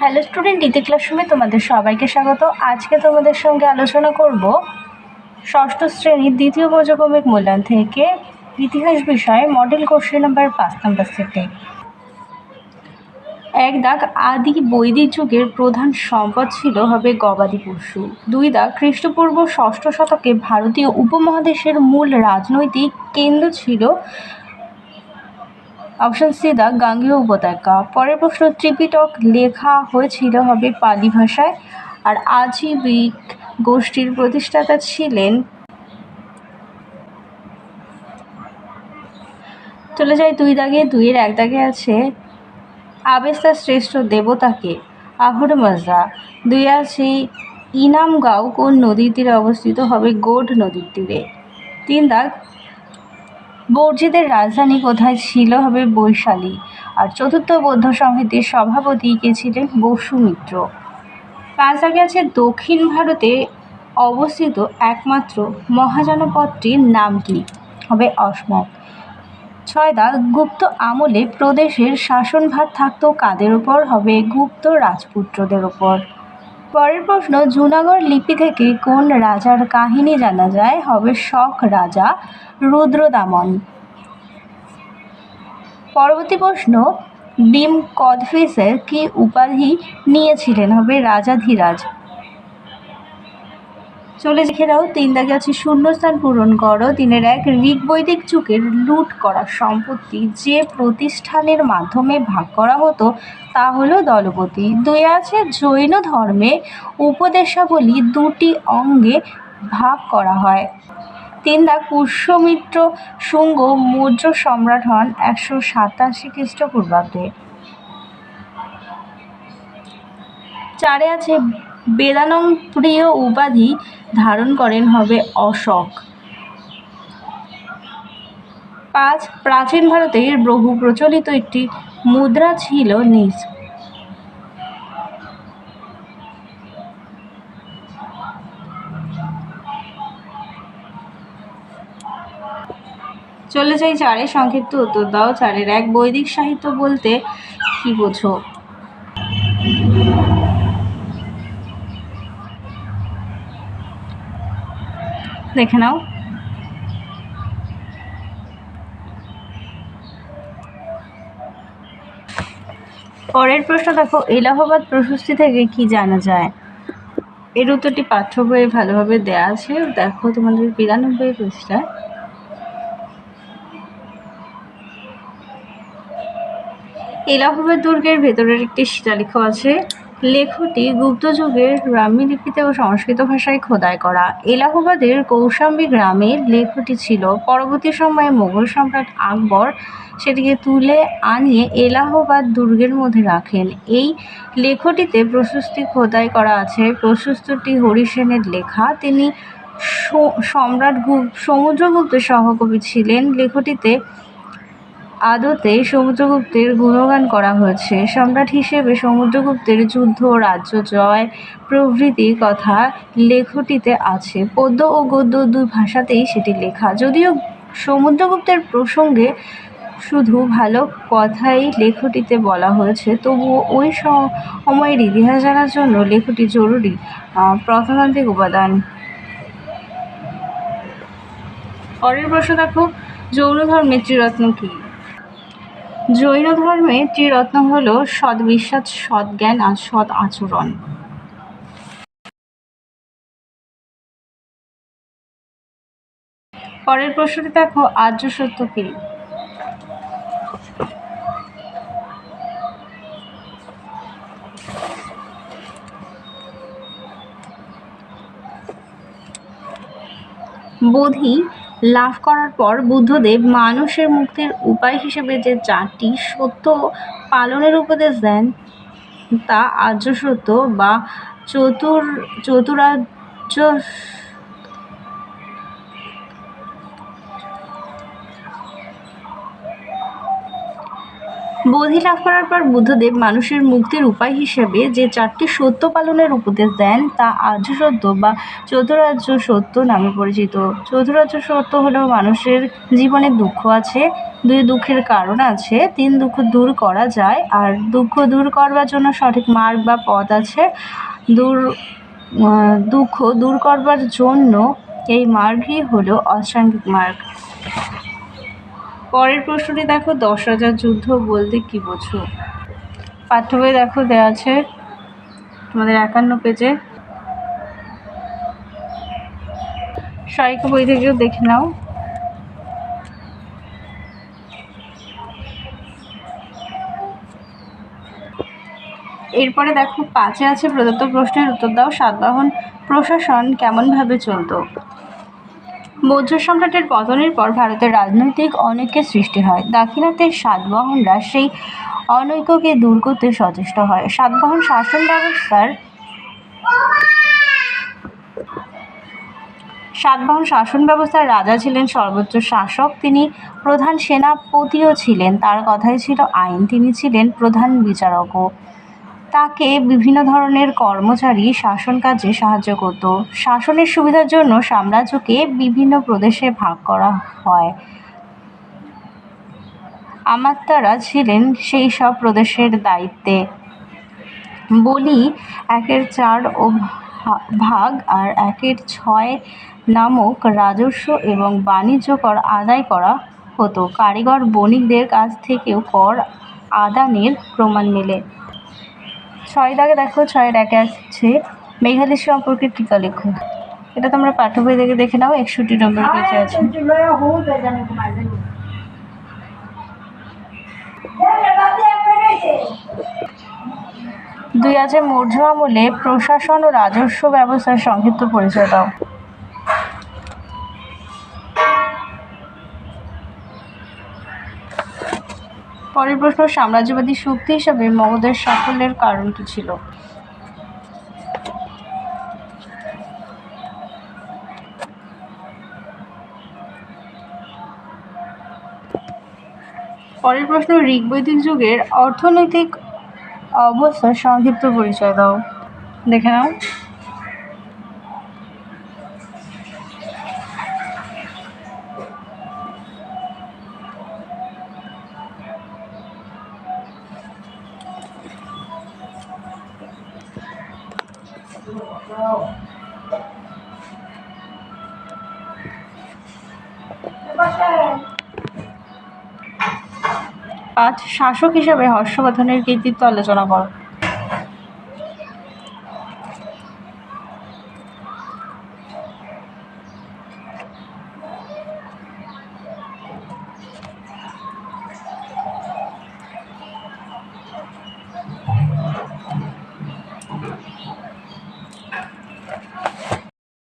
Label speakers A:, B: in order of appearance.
A: Hello student ইতি ক্লাসরুমে তোমাদের সবাইকে স্বাগত। আজকে তোমাদের সঙ্গে আলোচনা করব ষষ্ঠ শ্রেণির দ্বিতীয় পর্যক্রমিক মূল্যায়ন থেকে ইতিহাস বিষয়ে মডেল কোশ্চেন নাম্বার পাঁচ নাম্বার সেটে এক দাগ আদি বৈদিক যুগের প্রধান সম্পদ ছিল হবে গবাদি পশু। দুই দাগ খ্রিস্টপূর্ব ষষ্ঠ শতকে ভারতীয় উপমহাদেশের মূল রাজনৈতিক কেন্দ্র ছিল অপশন সি দা গাঙ্গেয় উপত্যকা। পরের প্রশ্ন, ত্রিপিটক লেখা হয়েছিল হবে পালি ভাষায়। আর আজীবিক গোষ্ঠীর প্রতিষ্ঠাতা ছিলেন চলে যাই দুই দাগে, দুইয়ের এক দাগে আছে, আবেস্তা শ্রেষ্ঠ দেবতাকে, আহর মাজা দুই আছে, ইনামগাঁও কোন নদীর তীরে অবস্থিত হবে গোড নদীর তীরে। তিন দাগ বর্জিদের রাজধানী কোথায় ছিল হবে বৈশালী। আর চতুর্থ বৌদ্ধ সংহিতের সভাপতি কে ছিলেন বসুমিত্র পাঁচ আগে আছে দক্ষিণ ভারতে অবস্থিত একমাত্র মহাজনপদটির নাম কি? হবে অসমক ছয় দা গুপ্ত আমলে প্রদেশের শাসনভার থাকতো কাদের ওপর হবে গুপ্ত রাজপুত্রদের ওপর পরের প্রশ্ন, জুনাগড় লিপি থেকে কোন রাজার কাহিনী জানা যায়? হবে শক রাজা, রুদ্রদামন। পরবর্তী প্রশ্ন, ডিম কদফিসের কি উপাধি নিয়েছিলেন? হবে রাজাধিরাজ। চলে লিখে দাও, তিন দাগে আছে শূন্যস্থান পূরণ করো। তিনের এক ঋগ বৈদিক যুগের লুট করা সম্পত্তি যে প্রতিষ্ঠানের মাধ্যমে ভাগ করা হতো, তা হলো দলপতি। দুই আছে জৈন ধর্মে উপদেশাবলী দুটি অঙ্গে ভাগ করা হয়। তিন দাগ, পুষ্যমিত্র শুঙ্গ মৌর্য সম্রাট হন একশো সাতাশি খ্রিস্টপূর্বাব্দে। চারে আছে বেদানং প্রিয় উপাধি ধারণ করেন হবে অশোক। পাঁচ, প্রাচীন ভারতের বহু প্রচলিত একটি মুদ্রা ছিল নিজ। চলে যাই চারের সংক্ষিপ্ত উত্তর দাও। চারের এক বৈদিক সাহিত্য বলতে কি বোঝো? দেখে নাও। পরের প্রশ্ন দেখো, এলাহাবাদ প্রশস্তি থেকে কি জানা যায়? এর উত্তরটি পাঠ্য বইয়ে ভালোভাবে দেওয়া আছে। দেখো তোমাদের বিরানব্বই পৃষ্ঠায়। এলাহাবাদ দুর্গের ভেতরের একটি শিলালেখ আছে। লেখটি গুপ্ত যুগের ব্রাহ্মী লিপিতে ও সংস্কৃত ভাষায় খোদাই করা। এলাহাবাদের কৌশাম্বী গ্রামে লেখটি ছিল। পরবর্তী সময়ে মোগল সম্রাট আকবর সেটিকে তুলে আনিয়ে এলাহাবাদ দুর্গের মধ্যে রাখেন। এই লেখটিতে প্রশস্তি খোদাই করা আছে। প্রশস্তটি হরিসেনের লেখা। তিনি সম্রাট গুপ সমুদ্রগুপ্তের সহকবি ছিলেন। লেখটিতে আদতে সমুদ্রগুপ্তের গুণগান করা হয়েছে। সম্রাট হিসেবে সমুদ্রগুপ্তের যুদ্ধ, রাজ্য জয় প্রভৃতি কথা লেখটিতে আছে। পদ্য ও গদ্য দুই ভাষাতেই সেটি লেখা। যদিও সমুদ্রগুপ্তের প্রসঙ্গে শুধু ভালো কথাই লেখটিতে বলা হয়েছে, তবুও ওই সময়ের ইতিহাস জানার জন্য লেখটি জরুরি। প্রত্নতান্ত্রিক উপাদান। পরের প্রশ্ন দেখো যৌন ধর্মের ত্রিরত্ন কী? জৈন ধর্মে ত্রিরত্ন হল সদ্বিশ্বাস সদ্জ্ঞান আর সৎ আচরণ পরের প্রশ্নটি দেখো, আর্য সত্য কি? বোধি লাভ করার পর বুদ্ধদেব মানুষের মুক্তির উপায় হিসেবে যে চারটি সত্য পালনের উপদেশ দেন, তা আর্য সত্য বা চতুর চতুরার্য বোধি লাভ করার পর বুদ্ধদেব মানুষের মুক্তির উপায় হিসেবে যে চারটি সত্য পালনের উপদেশ দেন, তা আর্য সত্য বা চতুরার্য সত্য নামে পরিচিত। চতুরার্য সত্য হলো মানুষের জীবনে দুঃখ আছে, দুই দুঃখের কারণ আছে, তিন দুঃখ দূর করা যায়, আর দুঃখ দূর করবার জন্য সঠিক মার্গ বা পথ আছে। দূর দুঃখ দূর করবার জন্য এই মার্গই হলো অষ্টাঙ্গিক মার্গ। পরের প্রশ্নটি দেখো, দশ হাজার যুদ্ধ বলতে কি বোঝো? পাঠ্য বই দেখো দেওয়া আছে তোমাদের একান্ন পেজে। সহায়িকা বই থেকেও দেখে নাও। এরপরে দেখো, পাঁচে আছে প্রদত্ত প্রশ্নের উত্তর দাও। সাতবাহন প্রশাসন কেমনভাবে চলতো? বৌদ্ধ সম্রাটের পতনের পর ভারতের রাজনৈতিক অনৈক্যের সৃষ্টি হয়। দাক্ষিণাত্যের সাতবাহনরা সেই অনৈক্যকে দূর করতে সচেষ্ট হয়। সাতবাহন শাসন ব্যবস্থার সাতবাহন শাসন ব্যবস্থার রাজা ছিলেন সর্বোচ্চ শাসক। তিনি প্রধান সেনাপতিও ছিলেন। তার কথাই ছিল আইন। তিনি ছিলেন প্রধান বিচারকও। তাকে বিভিন্ন ধরনের কর্মচারী শাসন কাজে সাহায্য করত। শাসনের সুবিধার জন্য সাম্রাজ্যকে বিভিন্ন প্রদেশে ভাগ করা হয়। আমাত্তারা ছিলেন সেই সব প্রদেশের দায়িত্বে। বলি, একের চার ও ভাগ আর একের ছয় নামক রাজস্ব এবং বাণিজ্য কর আদায় করা হতো। কারিগর বণিকদের কাছ থেকেও কর আদানের প্রমাণ মেলে। ছয় দাগে দেখো ছয় একে আসছে। মেঘালী সম্পর্কে টিকা লেখো? এটা তোমরা পাঠ্য বই থেকে দেখে নাও একষট্টি নম্বর পেজে আছে। দুই আছে মৌর্য আমলে প্রশাসন ও রাজস্ব ব্যবস্থার সংক্ষিপ্ত পরিচয় দাও। পরের প্রশ্ন, সাম্রাজ্যবাদী শক্তি হিসাবে মগধের সাফল্যের কারণ কি ছিল? পরের প্রশ্ন ঋগ্বৈদিক যুগের অর্থনৈতিক অবস্থার সংক্ষিপ্ত পরিচয় দাও। দেখে নাও। পাঁচ শাসক হিসেবে হর্ষবর্ধনের কৃতিত্ব আলোচনা করো।